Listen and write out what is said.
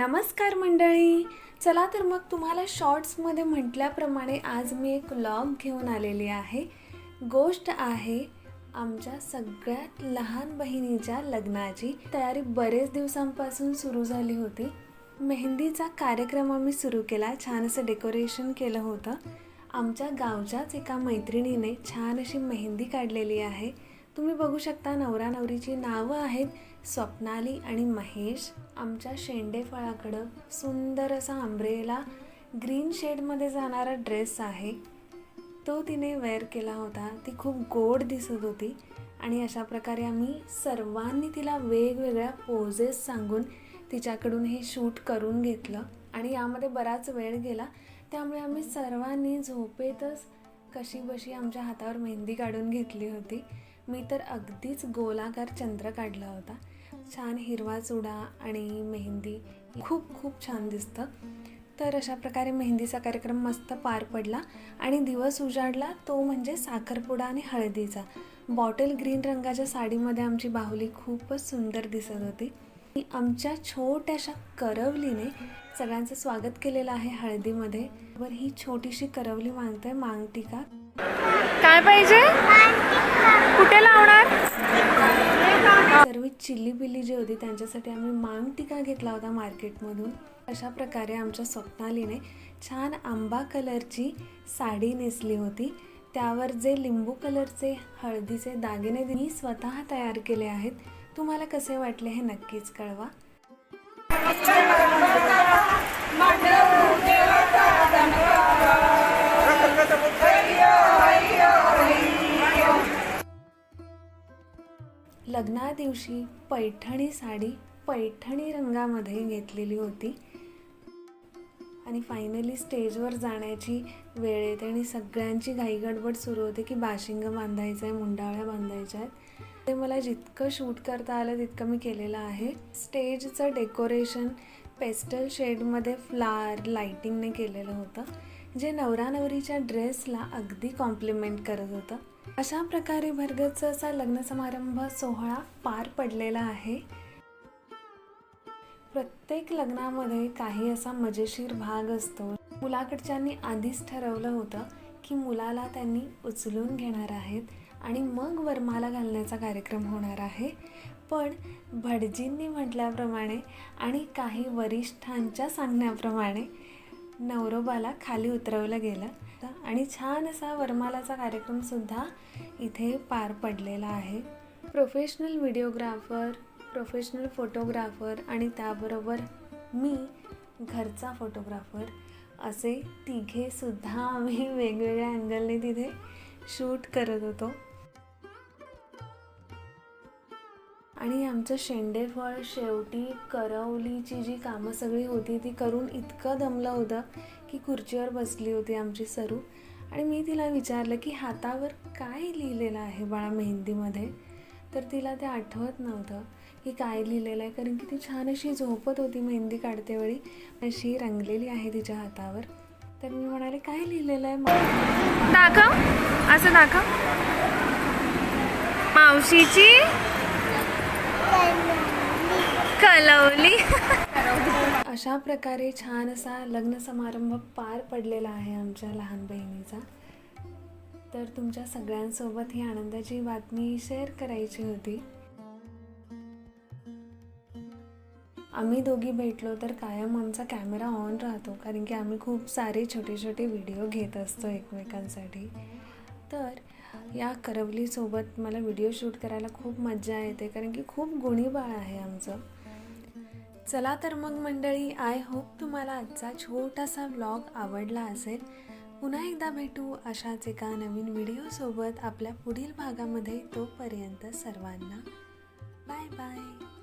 नमस्कार मंडळी. चला तर मग तुम्हाला शॉर्ट्समध्ये म्हटल्याप्रमाणे आज मी एक लॉग घेऊन आलेली आहे. गोष्ट आहे आमच्या सगळ्यात लहान बहिणीच्या लग्नाची. तयारी बरेच दिवसांपासून सुरू झाली होती. मेहंदीचा कार्यक्रम आम्ही सुरू केला. छान असं डेकोरेशन केलं होतं. आमच्या गावच्याच एका मैत्रिणीने छान अशी मेहंदी काढलेली आहे. तुम्ही बघू शकता नवरा नवरीची नावं आहेत स्वप्नाली आणि महेश. आमच्या शेंडेफळाकडं सुंदर असा आंब्रेला ग्रीन शेडमध्ये जाणारा ड्रेस आहे. तो तिने वेअर केला होता. ती खूप गोड दिसत होती आणि अशा प्रकारे आम्ही सर्वांनी तिला वेगवेगळ्या पोजेस सांगून तिच्याकडून हे शूट करून घेतलं आणि यामध्ये बराच वेळ गेला. त्यामुळे आम्ही सर्वांनी झोपेतच कशी बशी आमच्या हातावर मेहंदी काढून घेतली होती. मी तर अगदीच गोलाकार चंद्र काढला होता. छान हिरवा चुडा आणि मेहंदी खूप खूप छान दिसतं. तर अशा प्रकारे मेहंदीचा कार्यक्रम मस्त पार पडला आणि दिवस उजाडला तो म्हणजे साखरपुडा आणि हळदीचा. बॉटल ग्रीन रंगाच्या साडीमध्ये आमची बाहुली खूपच सुंदर दिसत होती. आमच्या छोट्याशा करवलीने सगळ्यांचं स्वागत केलेलं आहे हळदीमध्ये. वर ही छोटीशी करवली मागते मागटिका. काय पाहिजे? चिल्ली बिल्ली जी होती त्यांच्यासाठी आम्ही मांग टिका घेतला होता मार्केटमधून. अशा प्रकारे आमच्या स्वप्नालीने छान आंबा कलरची साडी नेसली होती. त्यावर जे लिंबू कलरचे हळदीचे दागिने मी स्वतः तयार केले आहेत. तुम्हाला कसे वाटले हे नक्कीच कळवा. लग्ना दिवशी पैठणी साडी पैठणी रंगामध्ये घेतलेली होती. आणि फायनली स्टेजवर जाण्याची वेळ येते आणि सगळ्यांची घाईगडबड सुरू होते की बाशिंग बांधायचं आहे मुंडाळ्या बांधायच्या आहेत ते मला जितकं शूट करता आलं तितकं मी केलेलं आहे. स्टेजचं डेकोरेशन पेस्टल शेडमध्ये फ्लावर लाइटिंगने केलेलं होतं. जे नवरा नवरीच्या ड्रेसला अगदी कॉम्प्लिमेंट करत होतं. अशा प्रकारे भरगतचा असा लग्न समारंभ सोहळा पार पडलेला आहे. प्रत्येक लग्नामध्ये काही असा मजेशीर भाग असतो. मुलाकडच्यांनी आधीच ठरवलं होतं की मुलाला त्यांनी उचलून घेणार आहेत आणि मग वरमाला घालण्याचा कार्यक्रम होणार आहे. पण भटजींनी म्हटल्याप्रमाणे आणि काही वरिष्ठांच्या सांगण्याप्रमाणे नवरोबाला खाली उतरवलं गेलं. आणि छान असा वरमालाचा कार्यक्रमसुद्धा इथे पार पडलेला आहे. प्रोफेशनल व्हिडिओग्राफर प्रोफेशनल फोटोग्राफर आणि त्याबरोबर मी घरचा फोटोग्राफर असे तिघेसुद्धा आम्ही वेगवेगळ्या अँगलने तिथे शूट करत होतो. आणि आमचं शेंडेफळ शेवटी करवलीची जी कामं सगळी होती ती करून इतकं दमलं होतं की खुर्चीवर बसली होती आमची सरू. आणि मी तिला विचारलं की हातावर काय लिहिलेलं आहे बाळा मेहंदीमध्ये? तर तिला ते आठवत नव्हतं की काय लिहिलेलं आहे कारण की ती छान अशी झोपत होती मेहंदी काढते वेळी. अशी रंगलेली आहे तिच्या हातावर. तर मी म्हणाले काय लिहिलेलं आहे दाखव. असं दाखव. मावशीची कलवली. अशा प्रकारे छान असा लग्न समारंभ पार पडलेला आहे आमच्या लहान बहिणीचा. तर तुमच्या सगळ्यांसोबत ही आनंदाची बातमी शेअर करायची होती. आम्ही दोघी भेटलो तर कायम आमचा कॅमेरा ऑन राहतो कारण की आम्ही खूप सारे छोटे छोटे व्हिडिओ घेत असतो एकमेकांसाठी. तर या करवलीसोबत मला व्हिडिओ शूट करायला खूप मज्जा येते कारण की खूप गुणी बाळ आहे आमचं. चला तर मग मंडळी आय होप तुम्हाला आजचा छोटासा व्लॉग आवडला असेल. पुन्हा एकदा भेटू अशाच एका नवीन व्हिडिओसोबत आपल्या पुढील भागामध्ये. तोपर्यंत सर्वांना बाय बाय